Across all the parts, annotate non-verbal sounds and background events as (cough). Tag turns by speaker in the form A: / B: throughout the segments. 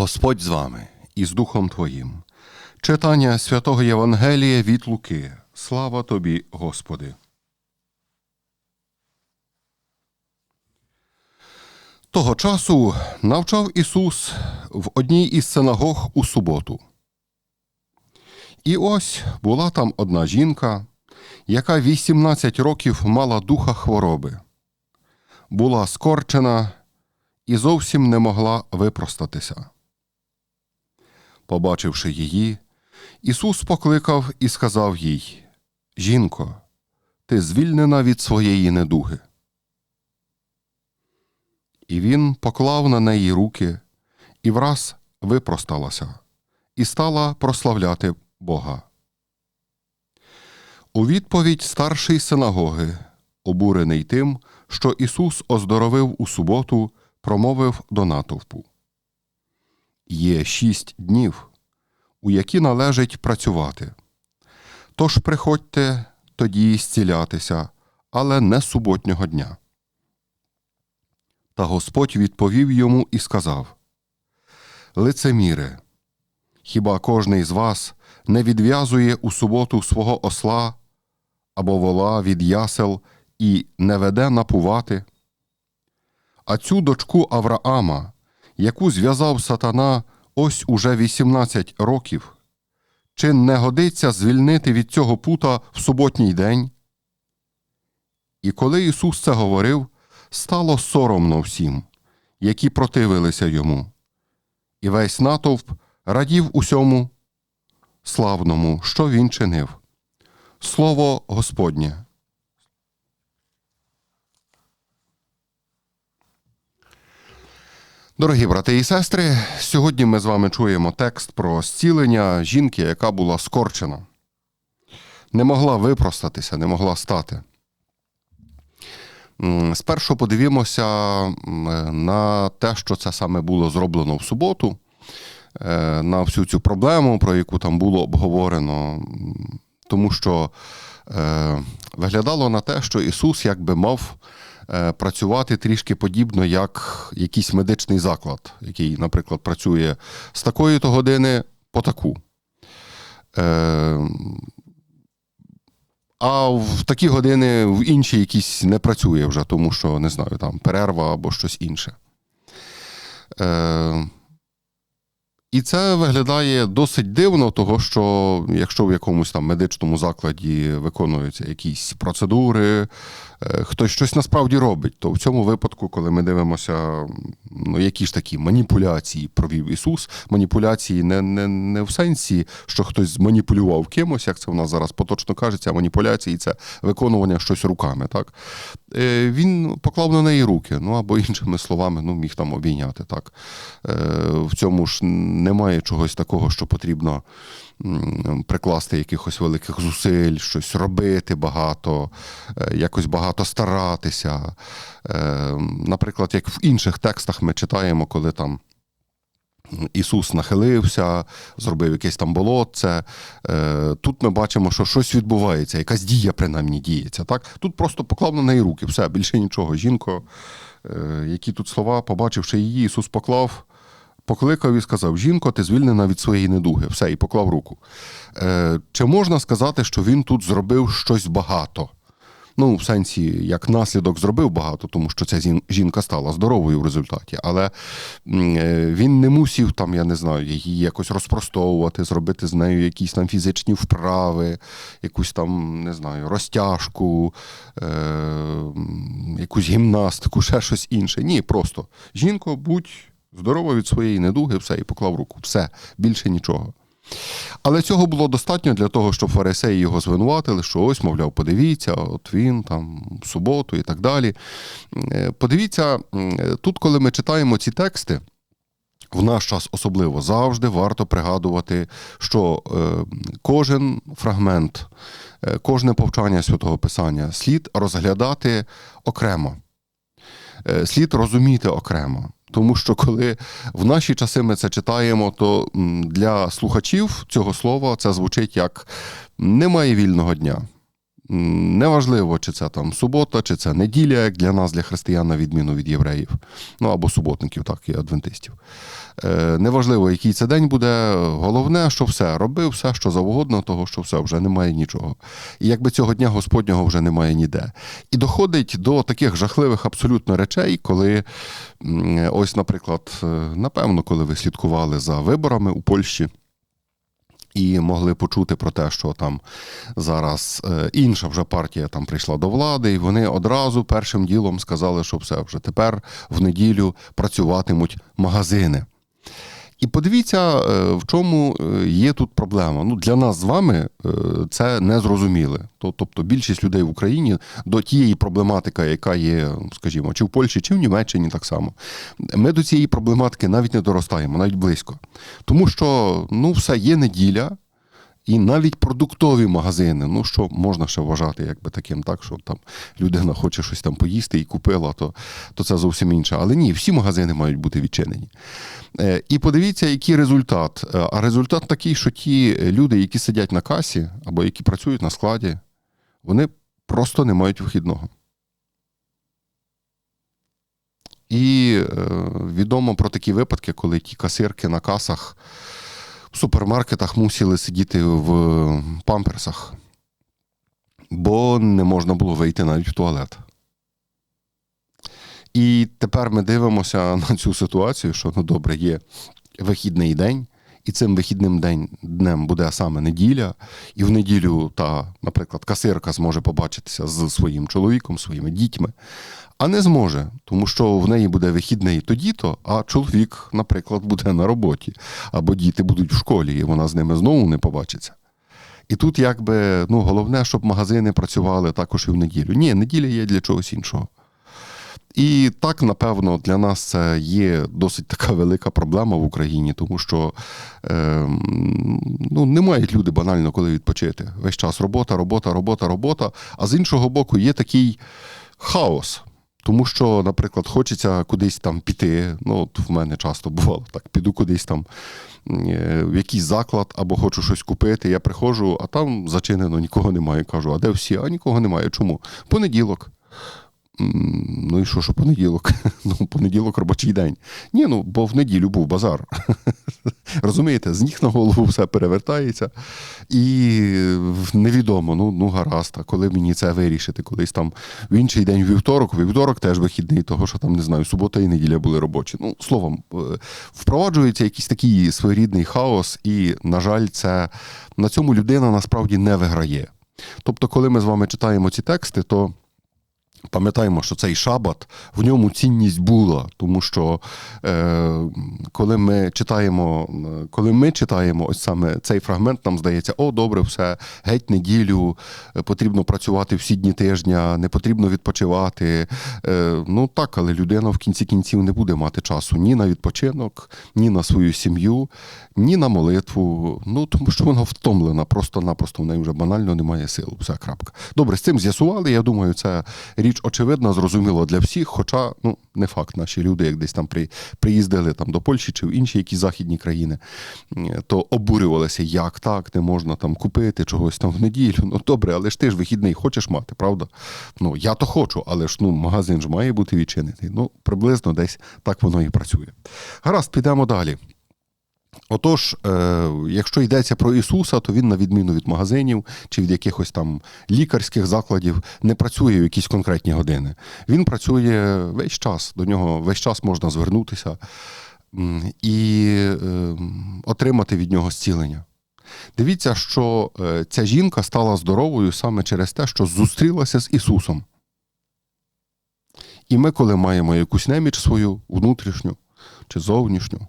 A: Господь з вами і з Духом Твоїм. Читання святого Євангелія від Луки. Слава тобі, Господи. Того часу навчав Ісус в одній із синагог у суботу. І ось була там одна жінка, яка 18 років мала духа хвороби, була скорчена і зовсім не могла випростатися. Побачивши її, Ісус покликав і сказав їй: Жінко, ти звільнена від своєї недуги. І він поклав на неї руки і враз випросталася, і стала прославляти Бога. У відповідь старший синагоги, обурений тим, що Ісус оздоровив у суботу, промовив до натовпу. Є шість днів, у які належить працювати. Тож приходьте тоді зцілятися, але не суботнього дня. Та Господь відповів йому і сказав Лицеміре, хіба кожний з вас не відв'язує у суботу свого осла або вола від ясел і не веде напувати? А цю дочку Авраама, яку зв'язав сатана ось уже 18 років, чи не годиться звільнити від цього пута в суботній день? І коли Ісус це говорив, стало соромно всім, які противилися йому, і весь натовп радів усьому славному, що він чинив. Слово Господнє. Дорогі брати і сестри, сьогодні ми з вами чуємо текст про зцілення жінки, яка була скорчена, не могла випростатися, не могла стати. Спершу подивімося на те, що це саме було зроблено в суботу, е, на всю цю проблему, про яку там було обговорено, тому що е, виглядало на те, що Ісус якби мав працювати трішки подібно, як якийсь медичний заклад, який, наприклад, працює з такої то години по таку. Е, а в такі години в інші якісь не працює вже, тому що не знаю, там перерва або щось інше. Е, і це виглядає досить дивно, того що якщо в якомусь там медичному закладі виконуються якісь процедури, е, хтось щось насправді робить, то в цьому випадку, коли ми дивимося, ну які ж такі маніпуляції провів Ісус, маніпуляції не, не, не в сенсі, що хтось зманіпулював кимось, як це в нас зараз поточно кажеться, а маніпуляції це виконування щось руками. Так? Е, Він поклав на неї руки, ну або іншими словами, ну міг там обійняти. Так? Е, В цьому ж немає чогось такого, що потрібно прикласти якихось великих зусиль, щось робити багато, е, якось багато старатися. Е, Наприклад, як в інших текстах ми читаємо, коли там. Ісус нахилився, зробив якесь там болотце. Е, Тут ми бачимо, що щось відбувається, якась дія принаймні діється. Так? Тут просто поклав на неї руки, все, більше нічого. Жінко, які тут слова, побачивши її, Ісус поклав, покликав і сказав: Жінко, ти звільнена від своєї недуги. Все, і поклав руку. Е, Чи можна сказати, що він тут зробив щось багато? Ну, в сенсі, як наслідок зробив багато, тому що ця жінка стала здоровою в результаті. Але е, він не мусів там, я не знаю, її якось розпростовувати, зробити з нею якісь там фізичні вправи, якусь там, не знаю, розтяжку, е, якусь гімнастику, ще щось інше. Ні, просто жінко, будь здорова від своєї недуги, все, і поклав руку. Все, більше нічого. Але цього було достатньо для того, щоб фарисеї його звинуватили, що ось, мовляв, подивіться, от він там в суботу і так далі. Е, Подивіться, тут, коли ми читаємо ці тексти, в наш час особливо завжди варто пригадувати, що е, кожен фрагмент, е, кожне повчання святого Писання слід розглядати окремо, слід розуміти окремо. Тому що коли в наші часи ми це читаємо, то для слухачів цього слова це звучить як немає вільного дня. Неважливо, чи це там субота, чи це неділя, як для нас, для християн, на відміну від євреїв, ну або суботників, так, і адвентистів. Е, Неважливо, який це день буде. Головне, що все робив, все, що завгодно, того, що все вже немає нічого. І якби цього дня Господнього вже немає ніде. І доходить до таких жахливих абсолютно речей, коли ось, наприклад, е, напевно, коли ви слідкували за виборами у Польщі. І могли почути про те, що там зараз е, інша вже партія там прийшла до влади, і вони одразу першим ділом сказали, що все вже тепер в неділю працюватимуть магазини. І подивіться, е, в чому е, є тут проблема. Ну, для нас з вами е, це не зрозуміли. Тобто більшість людей в Україні до тієї проблематики, яка є, скажімо, чи в Польщі, чи в Німеччині так само. Ми до цієї проблематики навіть не доростаємо, навіть близько. Тому що ну, все є неділя. І навіть продуктові магазини, ну що можна ще вважати, якби таким, так, що там людина хоче щось там поїсти і купила, то, то це зовсім інше. Але ні, всі магазини мають бути відчинені. Е, І подивіться, який результат. Е, А результат такий, що ті люди, які сидять на касі або які працюють на складі, вони просто не мають вихідного. І е, відомо про такі випадки, коли ті касирки на касах в супермаркетах мусили сидіти в памперсах, бо не можна було вийти навіть в туалет. І тепер ми дивимося на цю ситуацію, що ну добре, є вихідний день, і цим вихідним день, днем буде саме неділя, і в неділю та, наприклад, касирка зможе побачитися з своїм чоловіком, своїми дітьми, а не зможе, тому що в неї буде вихідний тоді-то, а чоловік, наприклад, буде на роботі, або діти будуть в школі, і вона з ними знову не побачиться. І тут, якби, ну, головне, щоб магазини працювали також і в неділю. Ні, неділя є для чогось іншого. І так, напевно, для нас це є досить така велика проблема в Україні, тому що е, ну, не мають люди банально коли відпочити. Весь час робота, робота, робота, робота. А з іншого боку, є такий хаос. Тому що, наприклад, хочеться кудись там піти. Ну, от в мене часто бувало так, піду кудись там е, в якийсь заклад або хочу щось купити. Я приходжу, а там зачинено, нікого немає. Кажу, а де всі? А нікого немає. Чому? Понеділок. Ну і що, що понеділок? (laughs) Ну, понеділок робочий день. Ні, ну бо в неділю був базар. (laughs) Розумієте, з ніг на голову все перевертається. І невідомо, ну, ну гаразд, а коли мені це вирішити, колись там в інший день вівторок, вівторок теж вихідний, того що там не знаю, субота і неділя були робочі. Ну, словом, е, впроваджується якийсь такий своєрідний хаос, і, на жаль, це на цьому людина насправді не виграє. Тобто, коли ми з вами читаємо ці тексти, то. Пам'ятаємо, що цей шабат в ньому цінність була, тому що е, коли ми читаємо, коли ми читаємо ось саме цей фрагмент, нам здається, о, добре, все, геть неділю, е, потрібно працювати всі дні тижня, не потрібно відпочивати. Е, ну так, але людина в кінці кінців не буде мати часу ні на відпочинок, ні на свою сім'ю, ні на молитву. Ну тому що вона втомлена, просто-напросто в неї вже банально немає сил. Все крапка. Добре, з цим з'ясували. Я думаю, це річ очевидна, зрозуміла для всіх. Хоча ну не факт, наші люди, як десь там при, приїздили там до Польщі чи в інші якісь західні країни, то обурювалися, як так, не можна там купити чогось там в неділю. Ну добре, але ж ти ж вихідний хочеш мати, правда? Ну я то хочу, але ж ну магазин ж має бути відчинений. Ну приблизно десь так воно і працює. Гаразд, підемо далі. Отож, е, якщо йдеться про Ісуса, то він, на відміну від магазинів чи від якихось там лікарських закладів, не працює в якісь конкретні години. Він працює весь час, до нього весь час можна звернутися і е, отримати від нього зцілення. Дивіться, що е, ця жінка стала здоровою саме через те, що зустрілася з Ісусом. І ми, коли маємо якусь неміч свою внутрішню чи зовнішню,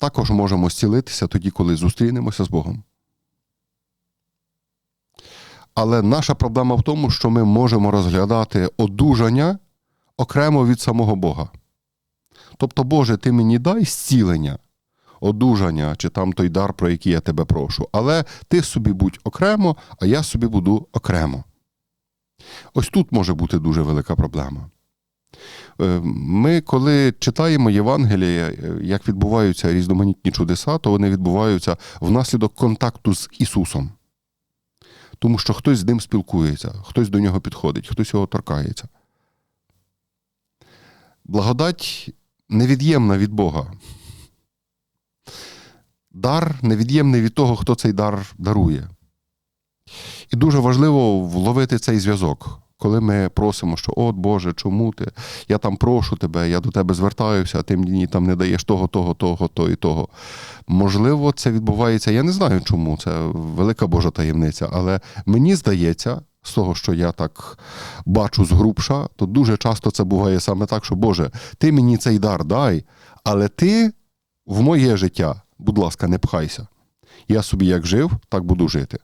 A: також можемо зцілитися тоді, коли зустрінемося з Богом. Але наша проблема в тому, що ми можемо розглядати одужання окремо від самого Бога. Тобто, Боже, ти мені дай зцілення, одужання чи там той дар, про який я тебе прошу. Але ти собі будь окремо, а я собі буду окремо. Ось тут може бути дуже велика проблема. Е, Ми, коли читаємо Євангеліє, е, як відбуваються різноманітні чудеса, то вони відбуваються внаслідок контакту з Ісусом. тому що хтось з ним спілкується, хтось до нього підходить, хтось його торкається. Благодать невід'ємна від Бога. Дар невід'ємний від того, хто цей дар дарує. І дуже важливо вловити цей зв'язок, коли ми просимо, що от Боже, чому ти? Я там прошу тебе, я до тебе звертаюся, а ти мені там не даєш того, того, того, того і того. Можливо, це відбувається. Я не знаю чому, це велика Божа таємниця, але мені здається, з того, що я так бачу згрубша, то дуже часто це буває саме так, що Боже, ти мені цей дар дай, але ти в моє життя, будь ласка, не пхайся. Я собі як жив, так буду жити.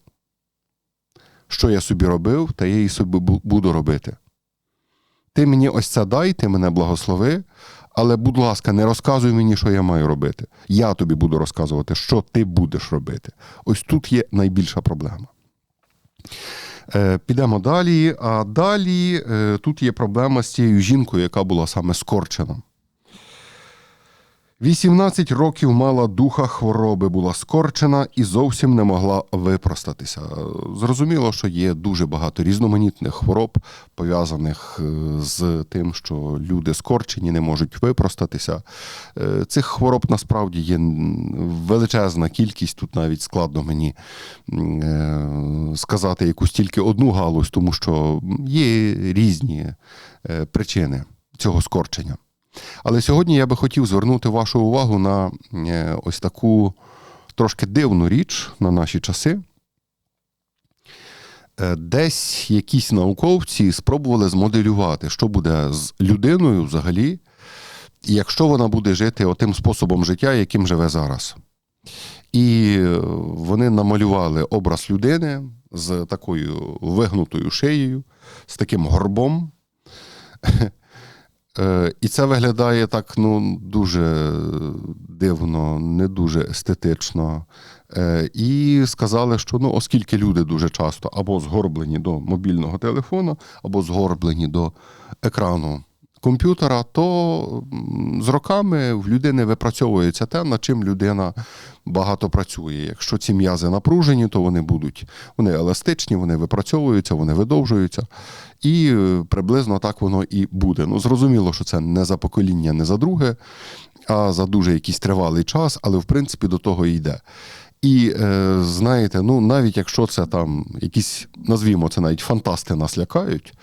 A: Що я собі робив, та я і собі буду робити. Ти мені ось це дай, ти мене благослови, але, будь ласка, не розказуй мені, що я маю робити. Я тобі буду розказувати, що ти будеш робити. Ось тут є найбільша проблема. Е, Підемо далі. А далі е, тут є проблема з цією жінкою, яка була саме скорчена. 18 років мала духа хвороби, була скорчена і зовсім не могла випростатися. Зрозуміло, що є дуже багато різноманітних хвороб, пов'язаних е, з тим, що люди скорчені, не можуть випростатися. Е, Цих хвороб насправді є величезна кількість. Тут навіть складно мені е, сказати якусь тільки одну галузь, тому що є різні причини цього скорчення. Але сьогодні я би хотів звернути вашу увагу на е, ось таку трошки дивну річ на наші часи. Е, Десь якісь науковці спробували змоделювати, що буде з людиною взагалі, якщо вона буде жити отим способом життя, яким живе зараз. І е, вони намалювали образ людини з такою вигнутою шиєю, з таким горбом. (laughs) Е, І це виглядає так ну, дуже дивно, не дуже естетично. Е, І сказали, що ну, оскільки люди дуже часто або згорблені до мобільного телефону, або згорблені до екрану комп'ютера, то з роками в людини випрацьовується те, над чим людина багато працює. Якщо ці м'язи напружені, то вони будуть вони еластичні, вони випрацьовуються, вони видовжуються. І е, приблизно так воно і буде. Ну, зрозуміло, що це не за покоління, не за друге, а за дуже якийсь тривалий час, але в принципі до того йде. І е, знаєте, ну навіть якщо це там якісь, назвімо це навіть фантасти нас лякають,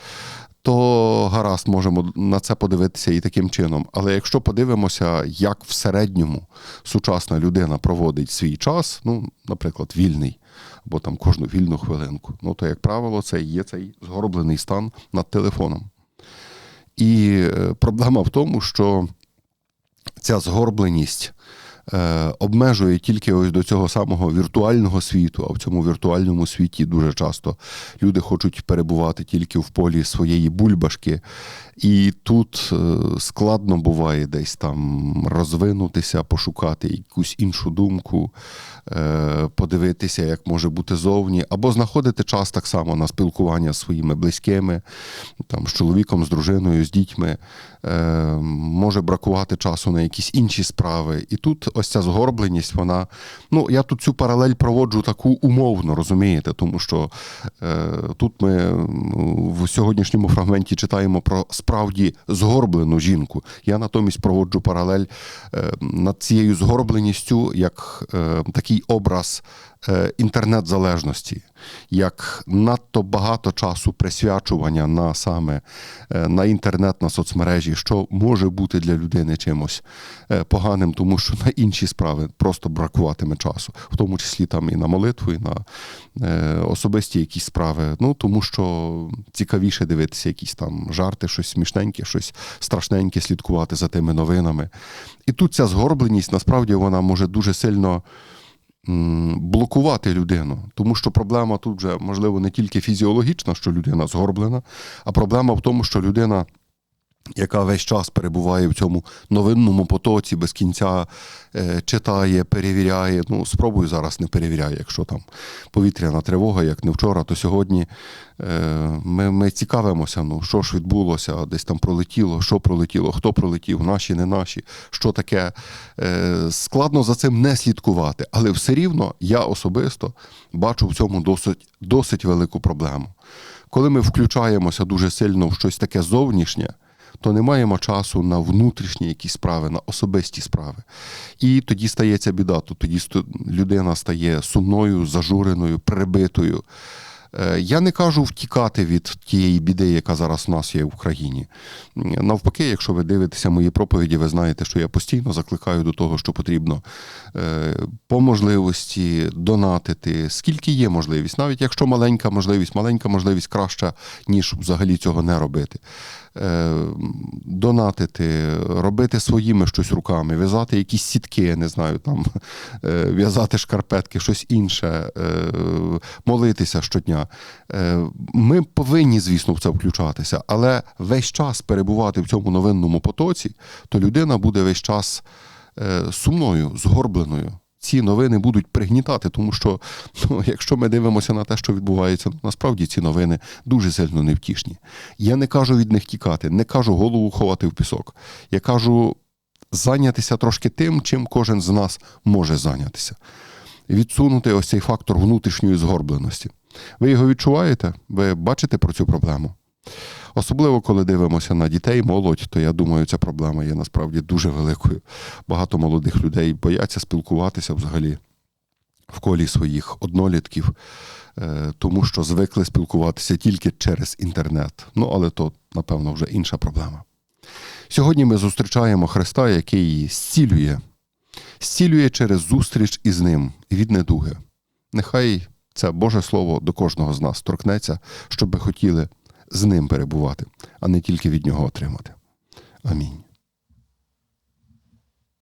A: то гаразд можемо на це подивитися і таким чином. Але якщо подивимося, як в середньому сучасна людина проводить свій час, ну, наприклад, вільний, або там кожну вільну хвилинку, ну то, як правило, це є цей згорблений стан над телефоном. І е, проблема в тому, що ця згорбленість обмежує тільки ось до цього самого віртуального світу, а в цьому віртуальному світі дуже часто люди хочуть перебувати тільки в полі своєї бульбашки. І тут е, складно буває десь там розвинутися, пошукати якусь іншу думку, е, подивитися, як може бути зовні, або знаходити час так само на спілкування з своїми близькими, там, з чоловіком, з дружиною, з дітьми. Е, Може бракувати часу на якісь інші справи. І тут ось ця згорбленість, вона. Ну, я тут цю паралель проводжу таку умовно, розумієте, тому що е, тут ми в сьогоднішньому фрагменті читаємо про справді згорблену жінку. Я натомість проводжу паралель е, над цією згорбленістю як е, такий образ інтернет-залежності, як надто багато часу присвячування на саме е, на інтернет, на соцмережі, що може бути для людини чимось е, поганим, тому що на інші справи просто бракуватиме часу, в тому числі там і на молитву, і на е, особисті якісь справи. Ну тому що цікавіше дивитися якісь там жарти, щось смішненьке, щось страшненьке, слідкувати за тими новинами. І тут ця згорбленість насправді вона може дуже сильно блокувати людину, тому що проблема тут вже можливо не тільки фізіологічна, що людина згорблена, а проблема в тому, що людина яка весь час перебуває в цьому новинному потоці, без кінця е, читає, перевіряє. Ну, спробую зараз не перевіряє, якщо там повітряна тривога, як не вчора, то сьогодні е, ми, ми цікавимося, ну, що ж відбулося, десь там пролетіло, що пролетіло, хто пролетів, наші, не наші, що таке. Е, складно за цим не слідкувати, але все рівно я особисто бачу в цьому досить, досить велику проблему. Коли ми включаємося дуже сильно в щось таке зовнішнє, то не маємо часу на внутрішні якісь справи, на особисті справи. І тоді стається біда. То тоді людина стає сумною, зажуреною, прибитою. Е, Я не кажу втікати від тієї біди, яка зараз у нас є в Україні. Навпаки, якщо ви дивитеся мої проповіді, ви знаєте, що я постійно закликаю до того, що потрібно е, по можливості донатити, скільки є можливість, навіть якщо маленька можливість, маленька можливість краща, ніж взагалі цього не робити. Е, Донатити, робити своїми щось руками, в'язати якісь сітки, я не знаю, там е, в'язати шкарпетки, щось інше, е, молитися щодня. Ми повинні, звісно, в це включатися, але весь час перебувати в цьому новинному потоці, то людина буде весь час сумною, згорбленою. Ці новини будуть пригнітати, тому що ну, якщо ми дивимося на те, що відбувається, ну, насправді ці новини дуже сильно невтішні. Я не кажу від них тікати, не кажу голову ховати в пісок. Я кажу зайнятися трошки тим, чим кожен з нас може зайнятися. Відсунути ось цей фактор внутрішньої згорбленості. Ви його відчуваєте? Ви бачите про цю проблему? Особливо, коли дивимося на дітей, молодь, то я думаю, ця проблема є насправді дуже великою. Багато молодих людей бояться спілкуватися взагалі в колі своїх однолітків, е, тому що звикли спілкуватися тільки через інтернет. Ну, але то, напевно, вже інша проблема. Сьогодні ми зустрічаємо Христа, який зцілює, зцілює через зустріч із ним від недуги. Нехай це Боже Слово до кожного з нас торкнеться, щоб ми хотіли з ним перебувати, а не тільки від нього отримати. Амінь.